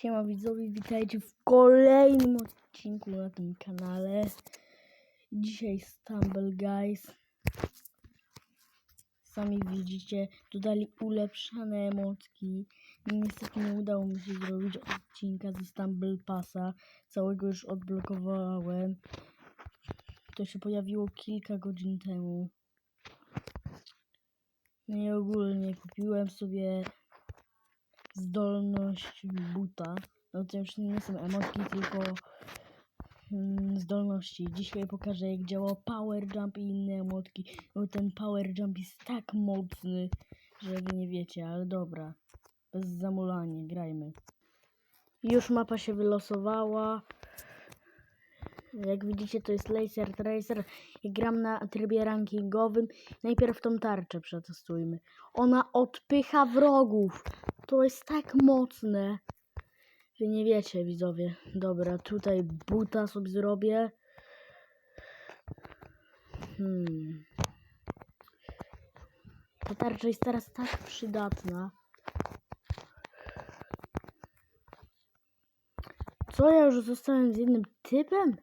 Siema widzowie, witajcie w kolejnym odcinku na tym kanale. Dzisiaj Stumble Guys. Sami widzicie, dodali ulepszane emotki. Niestety nie udało mi się zrobić odcinka ze Stumble Passa. Całego już odblokowałem. To się pojawiło kilka godzin temu. No i ogólnie kupiłem sobie zdolność buta. No to już nie są emotki, tylko mm, zdolności. Dzisiaj pokażę jak działa power jump i inne emotki. Bo ten power jump jest tak mocny, że wy nie wiecie, ale dobra. Bez zamulania, grajmy. Już mapa się wylosowała. Jak widzicie, to jest Laser Tracer. Jak gram na trybie rankingowym, najpierw tą tarczę przetestujmy. Ona odpycha wrogów. To jest tak mocne. Wy nie wiecie, widzowie. Dobra, tutaj buta sobie zrobię. Hmm. Ta tarcza jest teraz tak przydatna. Co, ja już zostałem z jednym typem?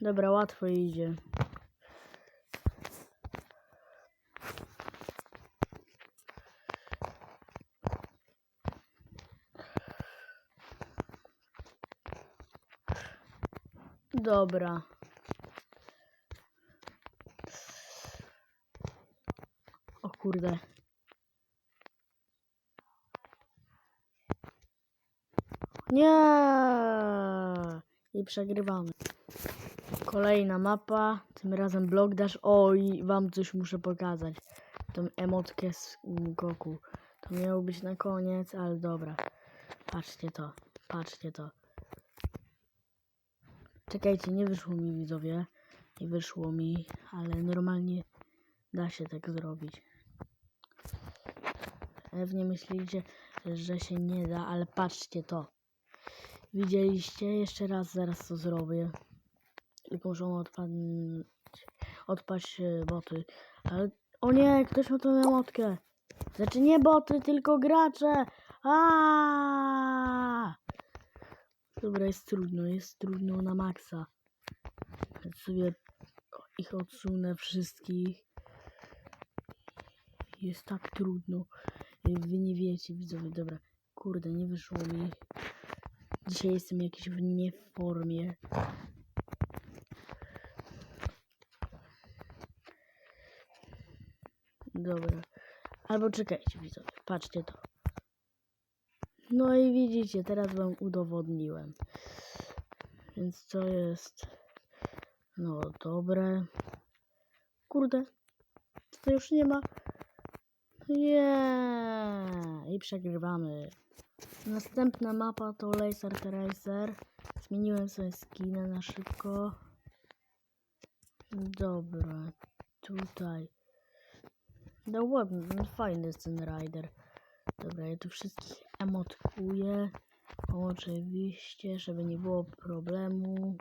Dobra, łatwo idzie. Dobra. O kurde. Nie! I przegrywamy. Kolejna mapa, tym razem blok dash. O, i wam coś muszę pokazać. Tą emotkę z Goku. To miało być na koniec, ale dobra. Patrzcie to, patrzcie to. Czekajcie, nie wyszło mi widzowie. Nie wyszło mi, ale normalnie da się tak zrobić. Pewnie myślicie, że się nie da, ale patrzcie to. Widzieliście? Jeszcze raz zaraz to zrobię. Tylko muszą odpadnąć, odpaść e, boty. Ale o nie, ktoś ma tą emotkę. Znaczy nie boty, tylko gracze. A! Dobra, jest trudno, jest trudno na maksa. Więc sobie ich odsunę wszystkich. Jest tak trudno. Wy nie wiecie, widzowie. Dobra, kurde, nie wyszło mi. Dzisiaj jestem jakiś w nieformie. Dobra. Albo czekajcie, widzowie. Patrzcie to. No i widzicie, teraz wam udowodniłem. Więc co jest? No dobre. Kurde. To już nie ma. Nie. I przegrywamy. Następna mapa to Laser Tracer. Zmieniłem sobie skinę na szybko. Dobra. Tutaj. No ładny, fajny jest ten rider. Dobra, ja tu wszystkich emotkuję. Oczywiście, żeby nie było problemu.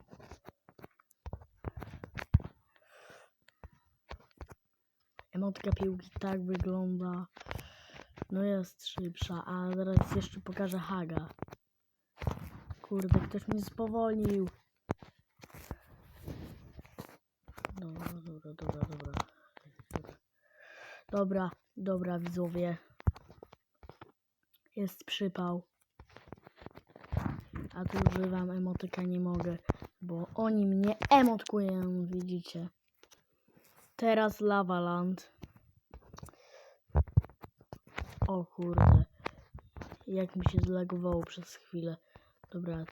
Emotka piłki tak wygląda. No jest szybsza, a zaraz jeszcze pokażę Haga. Kurde, ktoś mnie spowolnił. Dobra, dobra, dobra, dobra. Dobra, dobra widzowie. Jest przypał. A tu używam emotyka nie mogę, bo oni mnie emotkują, widzicie. Teraz Lavaland. O kurde. Jak mi się zlagowało przez chwilę. Dobra,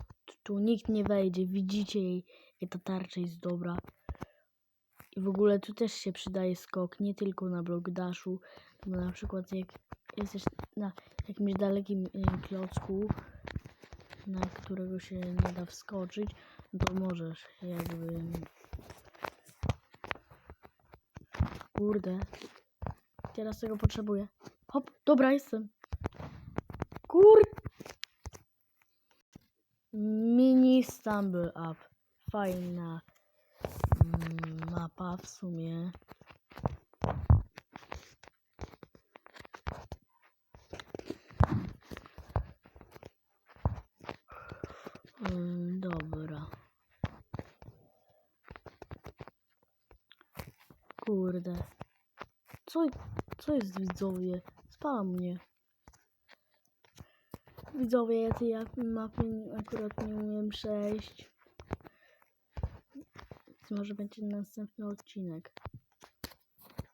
tu, nikt nie wejdzie. Widzicie jej, jak ta tarcza jest dobra. I w ogóle tu też się przydaje skok, nie tylko na blok dashu. Bo na przykład jak jesteś na jakimś dalekim y, klocku, na którego się nie da wskoczyć, to możesz jakby... Kurde. Teraz tego potrzebuję. Hop, dobra, jestem. Kur... Mini Stumble Up. Fajna mm, mapa w sumie. Mm, dobra. Kurde. Co, co jest widzowie? Spala mnie. Widzowie, ja tej mapy akurat nie umiem przejść. Może będzie następny odcinek.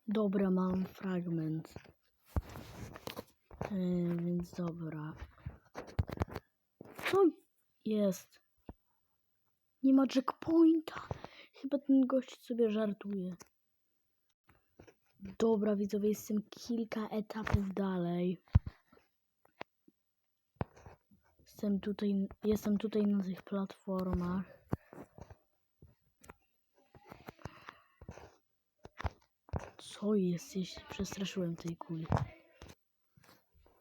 Dobra, mam fragment. Yy, więc dobra. Co? Jest? Nie ma checkpointa. Chyba ten gość sobie żartuje. Dobra, widzowie, jestem kilka etapów dalej. Jestem tutaj, jestem tutaj na tych platformach. Co jest, jeśli przestraszyłem tej kuli?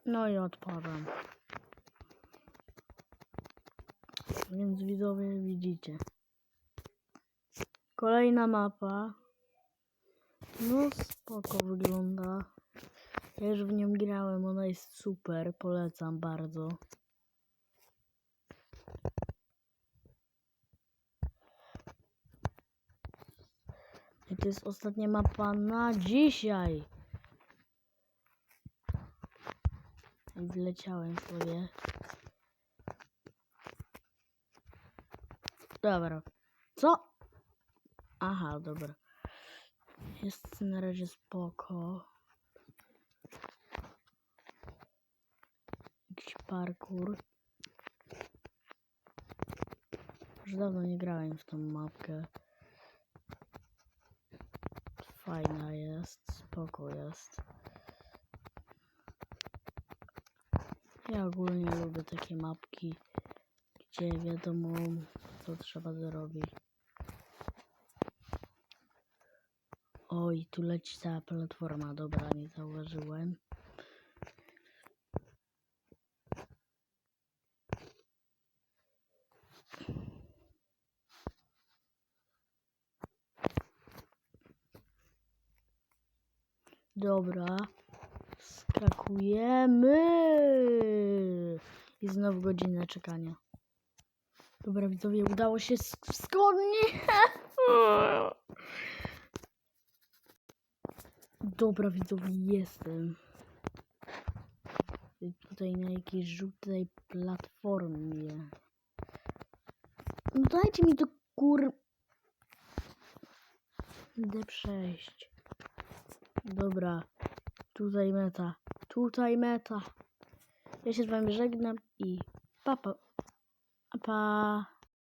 No i odpadam. Więc widzowie widzicie. Kolejna mapa. No spoko wygląda. Ja już w nią grałem, ona jest super, polecam bardzo. I to jest ostatnia mapa na dzisiaj. Wleciałem sobie. Dobra. Co? Aha, dobra. Jest na razie spoko. Jakiś parkour. Już dawno nie grałem w tą mapkę. Fajna jest, spoko jest. Ja ogólnie lubię takie mapki, gdzie wiadomo co trzeba zrobić. Oj, tu leci cała platforma, dobra, nie zauważyłem. Dobra, skakujemy. I znowu godzina czekania. Dobra, widzowie, udało się zgodnie. Dobra, widzowie, jestem. Tutaj na jakiejś żółtej platformie. No dajcie mi to kur... Idę przejść. Dobra. Tutaj meta. Tutaj meta. Ja się z wami żegnam i pa pa. Pa.